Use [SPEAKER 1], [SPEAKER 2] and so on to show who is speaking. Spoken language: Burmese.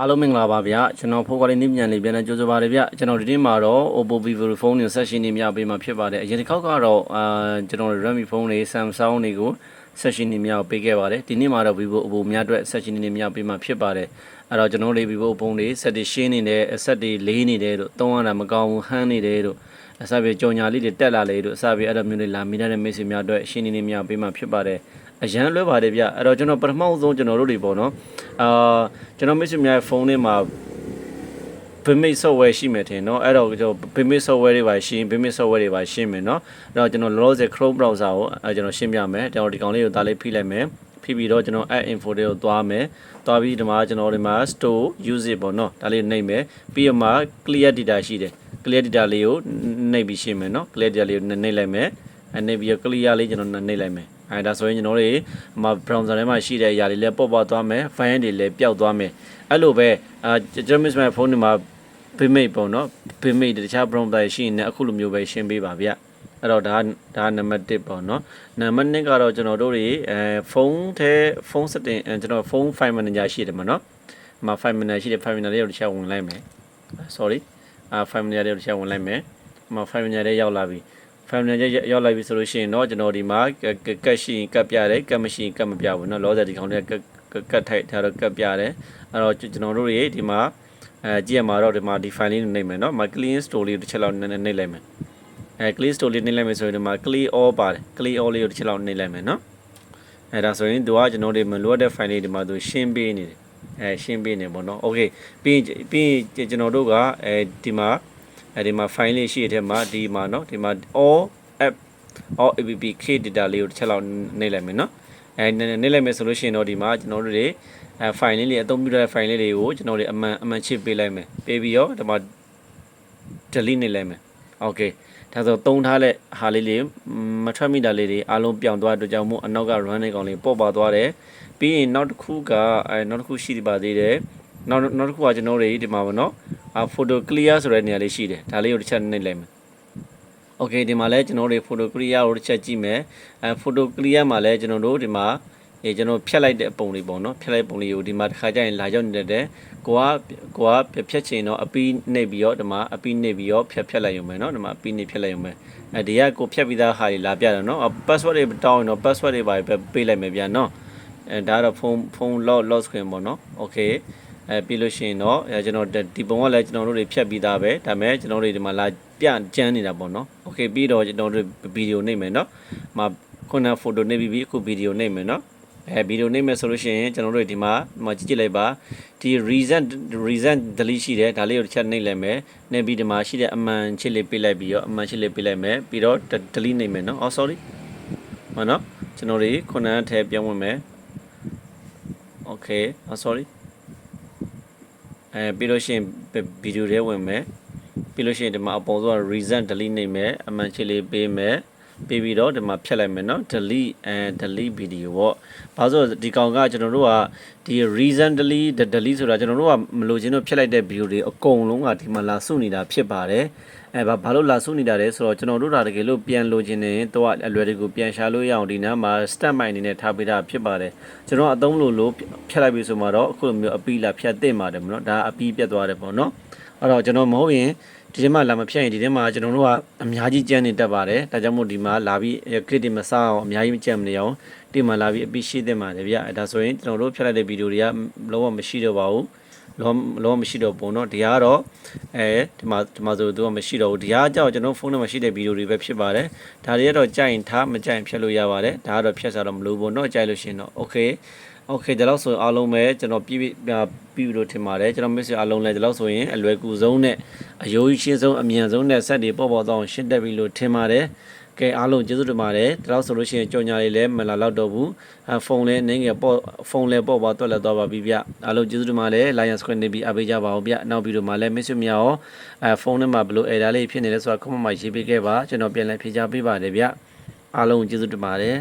[SPEAKER 1] အားလုံးမင်္ဂလာပါဗျာကျွန်တော်ဖိုးကွာလေးနည်းပြန်လေးပြန်လဲကြိုးစားပါရဗျာကျွန်တော်ဒီနေ့မှာတော့ Oppo Vivo ဖုန်းတွေဆက်ရှင်နေမြပေးမှာဖြစ်ပါတယ်အရင်တစ်ခေါက်ကတော့အာကျွန်တော် Redmi ဖုန်းတွေ Samsung တွေကိုဆက်ရှင်နေမြပေးခဲ့ပါတယ်ဒီနေ့မှာတော့ Vivo Oppo များအတွက်ဆက်ရှင်နေမြပေးမှာဖြစ်ပါတယ်အဲ့တော့ကျွန်တော်လေး Vivo ဖုန်းတွေဆက်တွေရှင်းနေတယ်ဆက်တွေလေးနေတယ်လို့သုံးရတာမကောင်းဘူးဟန်းနေတယ်လို့အစပြေကြော်ညာလေးတွေတက်လာလေလို့အစပြေအဲ့လိုမျိုးတွေလာမိတဲ့ message များအတွက်ရှင်းနေနေမြပေးမှာဖြစ်ပါတယ် အရန်လွဲပါတယ်ဗျအဲ့တော့ကျွန်တော်ပထမဆုံးကျွန်တော်တို့တွေပေါ့နော်အာကျွန်တော် message များဖုန်းထဲမှာ Bimit software ရှိမယ်ထင်เนาะအဲ့တော့ကျွန်တော် Bimit software တွေပါရှင်း Bimit software တွေပါရှင်းမယ်เนาะအဲ့တော့ကျွန်တော်လောလောဆယ် Chrome browser ကိုအဲကျွန်တော်ရှင်းပြမယ်ကျွန်တော်ဒီကောင်လေးကိုဒါလေးဖိလိုက်မယ်ဖိပြီးတော့ကျွန်တော် add info တွေကိုသွားမယ်သွားပြီးဒီမှာကျွန်တော်ဒီမှာ store use it ပေါ့เนาะဒါလေးနှိပ်မယ်ပြီးတော့မှ clear data ရှိတယ် clear data လေးကိုနှိပ်ပြီးရှင်းမယ်เนาะ clear data လေးကိုနှိပ်လိုက်မယ်အဲနှိပ်ပြီးတော့ clear လေးကျွန်တော်နှိပ်လိုက်မယ် အဲဒါဆိုရင်ကျွန်တော်တို့ဟို browser ထဲမှာရှိတဲ့အရာတွေလည်းပေါ့ပေါ့သွားမယ် file တွေလည်းပျောက်သွားမယ်အဲ့လိုပဲအာကျွန်တော် miss my phone ဒီမှာ payment ပေါ့နော် payment တခြား browser ရှိရင်လည်းအခုလိုမျိုးပဲရှင်းပေးပါဗျအဲ့တော့ဒါဒါနံပါတ်1ပေါ့နော်နံပါတ်2ကတော့ကျွန်တော်တို့တွေအဲဖုန်းထဲဖုန်း setting အဲကျွန်တော်ဖုန်း file manager ရှိတယ်မနော်ဒီမှာ file manager ရှိတယ် file manager လေးကိုတစ်ချက်ဝင်လိုက်မယ် sorry အာ file manager လေးကိုတစ်ချက်ဝင်လိုက်မယ်ဒီမှာ file manager လေးရောက်လာပြီ file manager ရောက်လာပြီဆိုလို့ရှိရင်တော့ကျွန်တော်ဒီမှာကတ်ရှိရင်ကတ်ပြတယ်ကတ်မရှိရင်ကတ်မပြဘူးเนาะလောဆယ်ဒီခေါင်းလေးကကတ်ထိုက်ထားတော့ကတ်ပြတယ်အဲ့တော့ကျွန်တော်တို့တွေဒီမှာအဲကြည့်ရမှာတော့ဒီမှာဒီ file လေးနှိပ်မယ်เนาะမှာ clean store လေးတစ်ချက်လောက်နှိပ်လိုက်မယ်အဲ clean store လေးနှိပ်လိုက်မယ်ဆိုရင်ဒီမှာ clear all ပါတယ် clear all လေးကိုတစ်ချက်လောက်နှိပ်လိုက်မယ်เนาะအဲဒါဆိုရင်သူကကျွန်တော်တို့မလိုအပ်တဲ့ file လေးဒီမှာသူရှင်းပေးနေတယ်အဲရှင်းပေးနေပေါ့เนาะ okay ပြီးပြီးကျွန်တော်တို့ကအဲဒီမှာ အဲဒီမှာ file လေးရှိတဲ့ထဲမှာဒီမှာเนาะဒီမှာ all app all app create data လေးကိုတစ်ချက်လောက်နှိပ်လိုက်မယ်เนาะအဲနှိပ်လိုက်မယ်ဆိုလို့ရှိရင်တော့ဒီမှာကျွန်တော်တို့တွေအဲ file လေးတွေအသုံးပြုတဲ့ file လေးတွေကိုကျွန်တော်တို့အမှန်အမှန်ချစ်ပေးလိုက်မယ်ပေးပြီးတော့ဒီမှာ delete နေလိုက်မယ် okay ဒါဆိုသုံးထားတဲ့ဟာလေးတွေမထွက်မိတာလေးတွေအားလုံးပြောင်းသွားတဲ့အတွက်ကြောင့်မို့အနောက်က run နေကောင်လေးပေါ့ပါသွားတယ်ပြီးရင်နောက်တစ်ခုကအဲနောက်တစ်ခုရှိပါသေးတယ်နောက်နောက်တစ်ခုကကျွန်တော်တို့ဒီမှာပေါ့နော် အာ photo clear ဆိုတဲ့နေရာလေးရှိတယ်ဒါလေးကိုတစ်ချက်နှိပ်လိုက်မယ် okay ဒီမှာလဲကျွန်တော်တို့ photo clear ကိုတစ်ချက်ကြည့်မယ်အဲ photo clear မှာလဲကျွန်တော်တို့ဒီမှာအဲကျွန်တော်ဖြတ်လိုက်တဲ့ပုံလေးပေါ့နော်ဖြတ်လိုက်ပုံလေးကိုဒီမှာတစ်ခါကျရင်လာရောက်နေတဲ့ကိုကကိုကဖြတ်ချင်တော့အပီးနှိပ်ပြီးတော့ဒီမှာအပီးနှိပ်ပြီးတော့ဖြတ်ဖြတ်လိုက်ရုံပဲเนาะဒီမှာအပီးနှိပ်ဖြတ်လိုက်ရုံပဲအဲဒီကကိုဖြတ်ပြီးသားဟာတွေလာပြတယ်เนาะ password တွေတောင်းရင်တော့ password တွေပါပဲပေးလိုက်မယ်ဗျာเนาะအဲဒါကတော့ဖုန်းဖုန်း lock lock screen ပေါ့เนาะ okay အဲပြီးလို့ရှိရင်တော့အဲကျွန်တော်ဒီပုံကလည်းကျွန်တော်တို့တွေဖြတ်ပြီးသားပဲဒါပေမဲ့ကျွန်တော်တို့ဒီမှာလာပြကျန်းနေတာပေါ့เนาะ okay ပြီးတော့ကျွန်တော်တို့ဗီဒီယိုနှိပ်မယ်เนาะမှာခုနဖိုတိုနှိပ်ပြီးပြီးအခုဗီဒီယိုနှိပ်မယ်เนาะအဲဗီဒီယိုနှိပ်မယ်ဆိုလို့ရှိရင်ကျွန်တော်တို့ဒီမှာဒီမှာကြည့်ကြည့်လိုက်ပါဒီ reason reason delete ရှိတယ်ဒါလေးကိုတစ်ချက်နှိပ်လိုက်မယ်နှိပ်ပြီးဒီမှာရှိတဲ့အမှန်ချစ်လေးပေးလိုက်ပြီးတော့အမှန်ချစ်လေးပေးလိုက်မယ်ပြီးတော့ delete နှိပ်မယ်เนาะ oh sorry မနော်ကျွန်တော်တို့ခုနကထဲပြောင်းဝင်မယ် okay oh sorry အဲပြီးလို့ရှိရင်ဗီဒီယိုထဲဝင်မယ်ပြီးလို့ရှိရင်ဒီမှာအပေါ်ဆုံးက reason delete နေမယ်အမှန်ချစ်လေးပေးမယ် ပေးပြီးတော့ဒီမှာဖြတ်လိုက်မယ်เนาะ delete and delete video ပေါ့ဘာလို့ဒီကောင်ကကျွန်တော်တို့ကဒီ reason delete delete ဆိုတာကျွန်တော်တို့ကမလိုချင်တော့ဖြတ်လိုက်တဲ့ video တွေအကုန်လုံးကဒီမှာလာစုနေတာဖြစ်ပါတယ်အဲဘာဘာလို့လာစုနေတာလဲဆိုတော့ကျွန်တော်တို့ဒါတကယ်လို့ပြန်လိုချင်နေတော့အလွယ်တကူပြန်ရှာလို့ရအောင်ဒီနားမှာ step by အနေနဲ့ထားပေးတာဖြစ်ပါတယ်ကျွန်တော်အသုံးလို့လို့ဖြတ်လိုက်ပြီဆိုမှတော့အခုလိုမျိုးအပီးလာဖြတ်သင့်ပါတယ်မနော်ဒါအပီးပြတ်သွားတယ်ပေါ့နော် အဲ့တော့ကျွန်တော်မဟုတ်ရင်ဒီထဲမှာလာမဖြတ်ရင်ဒီထဲမှာကျွန်တော်တို့ကအများကြီးကြမ်းနေတတ်ပါတယ်ဒါကြောင့်မို့ဒီမှာလာပြီး credit မစားအောင်အများကြီးမကြမ်းမနေအောင်ဒီမှာလာပြီးအပိရှိသင့်ပါတယ်ဗျဒါဆိုရင်ကျွန်တော်တို့ဖြတ်လိုက်တဲ့ဗီဒီယိုတွေကလုံးဝမရှိတော့ပါဘူးလောလောမရှိတော့ပုံတော့တရားတော့အဲဒီမှာဒီမှာဆိုသူကမရှိတော့ဘူးတရားကြောင့်ကျွန်တော်ဖုန်းထဲမှာရှိတဲ့ဗီဒီယိုတွေပဲဖြစ်ပါတယ်ဒါတွေကတော့ကြိုက်ရင်ထားမကြိုက်ရင်ဖြတ်လို့ရပါတယ်ဒါကတော့ဖြတ်စားတော့မလို့ပုံတော့ကြိုက်လို့ရှိရင်တော့ okay okay ဒါတော့ဆိုအားလုံးပဲကျွန်တော်ပြပြ လို့ထင်ပါတယ်ကျွန်တော် miss အားလုံးလည်းဒါတော့ဆိုရင်အလွယ်ကူဆုံးနဲ့အယိုးရှင်းဆုံးအမြန်ဆုံးနဲ့ဆက်တွေပေါ့ပေါ့တော့ရှင်းတက်ပြီလို့ထင်ပါတယ်ကဲအားလုံးကျေးဇူးတင်ပါတယ်ဒါတော့ဆိုလို့ရှိရင်ကြော်ညာလေးလည်းမလာတော့တော့ဘူးအဖုန်းလည်းနင်းငယ်ပေါ့ဖုန်းလည်းပေါ့ပေါ့တွက်လက်တော့ပါပြီဗျအားလုံးကျေးဇူးတင်ပါတယ် Lion Screen နေပြီးအားပေးကြပါဦးဗျနောက်ပြီးတော့မှလည်း miss မြရောအဲဖုန်းထဲမှာဘလို့ error လေးဖြစ်နေလဲဆိုတာ comment မှာရေးပေးခဲ့ပါကျွန်တော်ပြန်လည်ဖြေကြားပေးပါတယ်ဗျအားလုံးကျေးဇူးတင်ပါတယ်